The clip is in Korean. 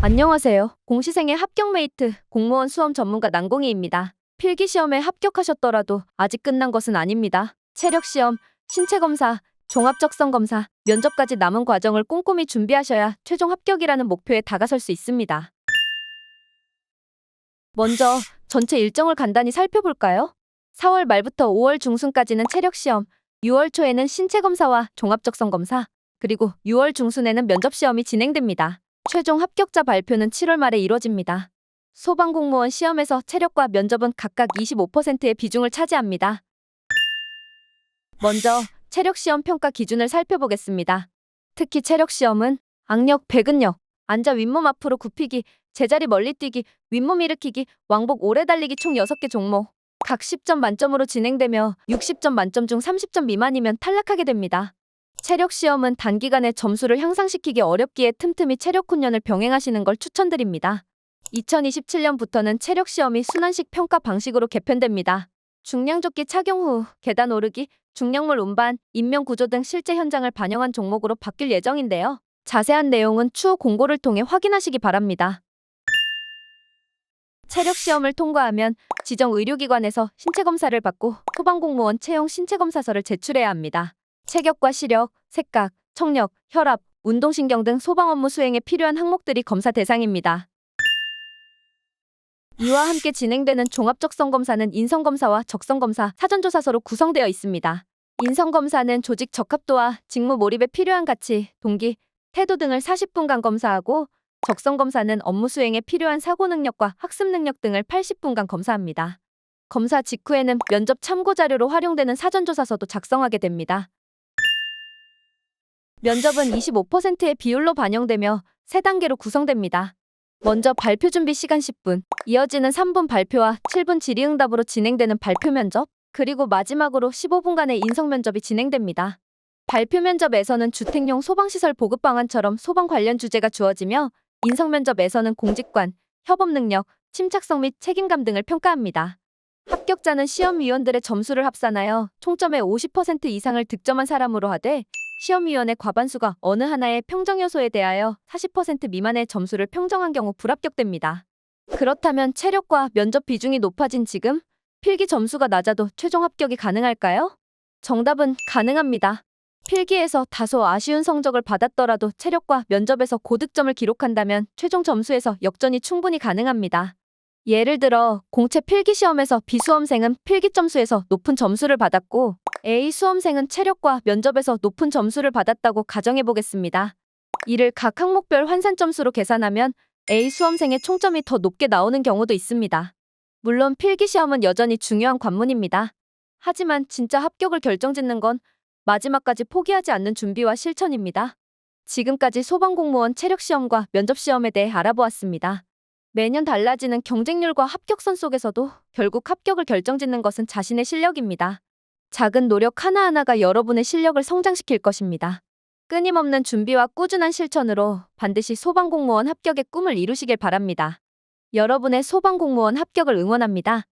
안녕하세요. 공시생의 합격 메이트 공무원 수험 전문가 난공이입니다. 필기 시험에 합격하셨더라도 아직 끝난 것은 아닙니다. 체력 시험, 신체 검사, 종합 적성 검사, 면접까지 남은 과정을 꼼꼼히 준비하셔야 최종 합격이라는 목표에 다가설 수 있습니다. 먼저 전체 일정을 간단히 살펴볼까요? 4월 말부터 5월 중순까지는 체력 시험, 6월 초에는 신체 검사와 종합 적성 검사, 그리고 6월 중순에는 면접 시험이 진행됩니다. 최종 합격자 발표는 7월 말에 이뤄집니다. 소방공무원 시험에서 체력과 면접은 각각 25%의 비중을 차지합니다. 먼저 체력 시험 평가 기준을 살펴보겠습니다. 특히 체력 시험은 악력, 배근력, 앉아 윗몸 앞으로 굽히기, 제자리 멀리 뛰기, 윗몸 일으키기, 왕복 오래 달리기 총 6개 종목. 각 10점 만점으로 진행되며 60점 만점 중 30점 미만이면 탈락하게 됩니다. 체력 시험은 단기간에 점수를 향상시키기 어렵기에 틈틈이 체력 훈련을 병행하시는 걸 추천드립니다. 2027년부터는 체력 시험이 순환식 평가 방식으로 개편됩니다. 중량조끼 착용 후 계단 오르기, 중량물 운반, 인명 구조 등 실제 현장을 반영한 종목으로 바뀔 예정인데요. 자세한 내용은 추후 공고를 통해 확인하시기 바랍니다. 체력 시험을 통과하면 지정 의료기관에서 신체 검사를 받고 소방공무원 채용 신체 검사서를 제출해야 합니다. 체격과 시력, 색각, 청력, 혈압, 운동신경 등 소방 업무 수행에 필요한 항목들이 검사 대상입니다. 이와 함께 진행되는 종합적성검사는 인성검사와 적성검사, 사전조사서로 구성되어 있습니다. 인성검사는 조직 적합도와 직무 몰입에 필요한 가치, 동기, 태도 등을 40분간 검사하고 적성검사는 업무 수행에 필요한 사고 능력과 학습 능력 등을 80분간 검사합니다. 검사 직후에는 면접 참고 자료로 활용되는 사전조사서도 작성하게 됩니다. 면접은 25%의 비율로 반영되며 3단계로 구성됩니다. 먼저 발표 준비 시간 10분, 이어지는 3분 발표와 7분 질의응답으로 진행되는 발표 면접, 그리고 마지막으로 15분간의 인성 면접이 진행됩니다. 발표 면접에서는 주택용 소방시설 보급 방안처럼 소방 관련 주제가 주어지며 인성 면접에서는 공직관, 협업 능력, 침착성 및 책임감 등을 평가합니다. 합격자는 시험위원들의 점수를 합산하여 총점의 50% 이상을 득점한 사람으로 하되 시험위원회 과반수가 어느 하나의 평정 요소에 대하여 40% 미만의 점수를 평정한 경우 불합격됩니다. 그렇다면 체력과 면접 비중이 높아진 지금 필기 점수가 낮아도 최종 합격이 가능할까요? 정답은 가능합니다. 필기에서 다소 아쉬운 성적을 받았더라도 체력과 면접에서 고득점을 기록한다면 최종 점수에서 역전이 충분히 가능합니다. 예를 들어 공채 필기 시험에서 B 수험생은 필기 점수에서 높은 점수를 받았고 A 수험생은 체력과 면접에서 높은 점수를 받았다고 가정해 보겠습니다. 이를 각 항목별 환산 점수로 계산하면 A 수험생의 총점이 더 높게 나오는 경우도 있습니다. 물론 필기 시험은 여전히 중요한 관문입니다. 하지만 진짜 합격을 결정짓는 건 마지막까지 포기하지 않는 준비와 실천입니다. 지금까지 소방공무원 체력시험과 면접시험에 대해 알아보았습니다. 매년 달라지는 경쟁률과 합격선 속에서도 결국 합격을 결정짓는 것은 자신의 실력입니다. 작은 노력 하나하나가 여러분의 실력을 성장시킬 것입니다. 끊임없는 준비와 꾸준한 실천으로 반드시 소방공무원 합격의 꿈을 이루시길 바랍니다. 여러분의 소방공무원 합격을 응원합니다.